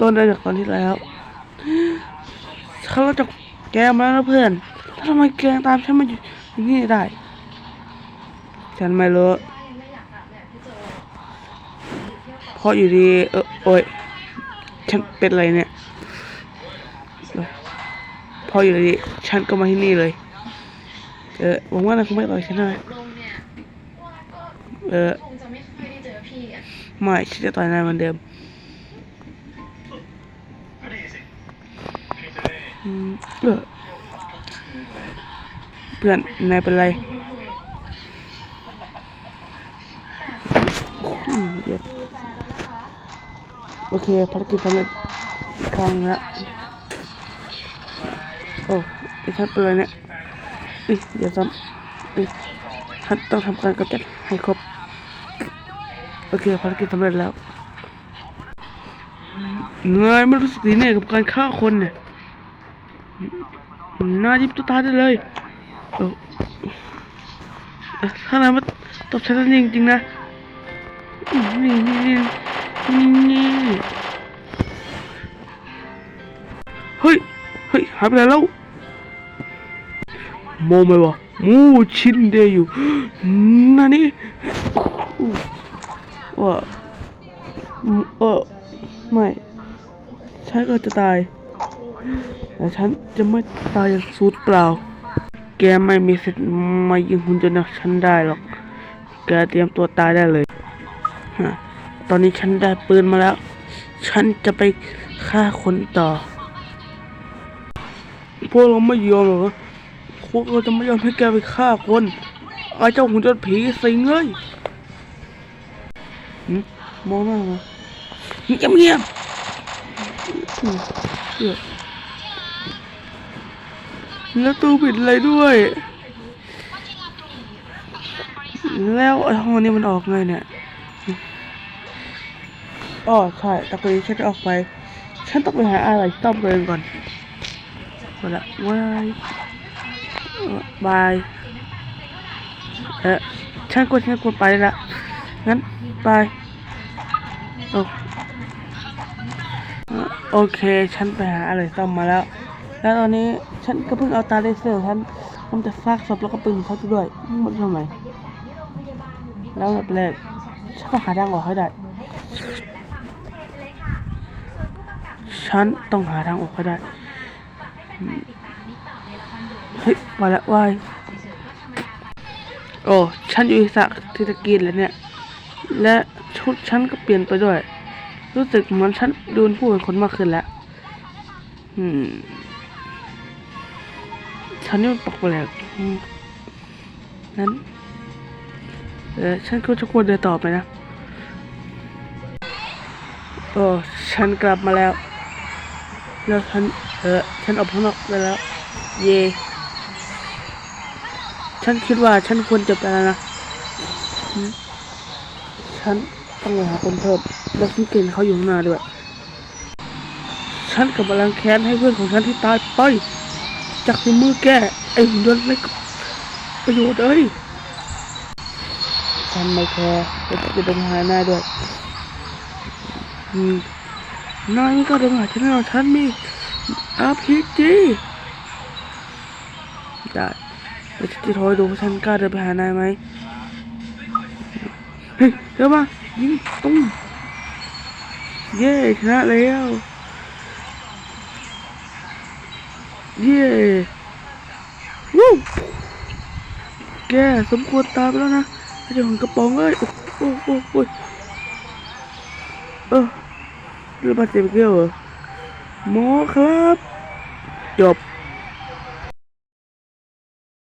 ต้นได้จากตอนที่แล้วเขาจะแกมาแล้วนะเพื่อนถ้าทำไมแกงตามฉันมาอยู่ที่นี่ได้ ฉันไม่รู้เพราะอยู่ดีเออโอ้ยฉันเป็นอะไรเนี่ยพออยู่ดีฉันก็มาที่นี่เลย เออหวังว่านายคงไม่ต่อยฉันได้เออคงจะไม่ค่อยได้เออไม่ฉันจะต่อยนายเหมือนเดิมอืม เพื่อนนายเป็นไรเดี๋ยวโอเคภารกิจสำเร็จครั้งแล้วโอ้ไอ้ฉันเป็นไรเนี่ยอ้ยเดี๋ยวซ้ำอ้ยฉันต้องทำการกำจัดให้ครบ โอเคภารกิจสำเร็จแล้วนายไม่รู้สึกดีเนี่ยกับการฆ่าคนเนี่ย นายิบตัวตาได้เลยถ้านายมาตบฉันจริงจริงนะ นี่นี่นี่นี่นเฮ้ย เฮ้ย หายไปไหนแล้วมองไหมวะมูชินเดอยู่นั่นนี่ว่าเออไม่ฉันก็จะตาย แต่ฉันจะไม่ตายอย่างสูญเปล่า แกไม่มีสิทธิ์มายิงหุ่นยนต์องฉันได้หรอก แกเตรียมตัวตายได้เลยฮะตอนนี้ฉันได้ปืนมาแล้ว ฉันจะไปฆ่าคนต่อ พวกเราไม่ยอมหรอกพวกเราจะไม่ยอมให้แกไปฆ่าคนไอ้เจ้าหุ่นยนต์ผีสิงเลยมมองหน้ามาเงียบเงียบอืมเดี๋ย แล้วตู้ปิดอะไรด้วย แล้วห้องนี้มันออกไงเนี่ยอ๋อใช่ตะกี้ฉันออกไป ฉันต้องไปหาอะไรต้อมเองก่อนหมดละบายเอ่อบาย เออฉันกดฉันกดไปละ งั้นไปโอเอ่อโอเค ฉันไปหาอะไรซ่อมมาแล้ว แล้วตอนนี้ฉันก็เพิ่งเอาตาเลเซอร์ฉันมันจะฟากศพแล้วก็ปืนเขาด้วยหมดทำไมแล้วแบบแรกฉันต้องหาทางออกให้ได้ ฉันต้องหาทางออกให้ได้ เฮ้ยมาละวายโอ้ฉันอยู่อิสระที่ตกินแล้วเนี่ย และชุดฉันก็เปลี่ยนไปด้วย รู้สึกเหมือนฉันดูนผู้เป็นคนมากขึ้นแล้ว อืม ฉันนี่มันแปลกๆอืมนั้นเออฉันก็จะควรเดินต่อไปนะโอ้ฉันกลับมาแล้ว แล้วฉันเออฉันออกข้างนอกได้แล้ว เย่ฉันคิดว่าฉันควรจะไปแล้วนะ ฉันต้องไปหาคนเพิ่มแล้วฉันเก่งเขาอยู่ข้างหน้าด้วย ฉันกับพลังแค้นให้เพื่อนของฉันที่ตายไป จากในมือแกไอ้หุ่นยนต์ไม่ประโยชน์เอ้ยฉันไม่แคร์จะจะเป็นหานายด้วยอืมนายกล้าเดินมาหาฉันหรอกฉันมีอาพีจีได้เดี๋ยวฉันจะโทรดูว่าฉันกล้าเดินไปหานายไหมเฮ้ยเดี๋ยวมายิงตุ้มเย้ชนะแล้ว เย้วู้แกสมควรตายไปแล้วนะไอ้เจ้าของกระป๋องเอ้ย โอ้โอ้โอ้โหเออเรือบาดเจ็บเกี่ยวเหรอหมอครับ จบ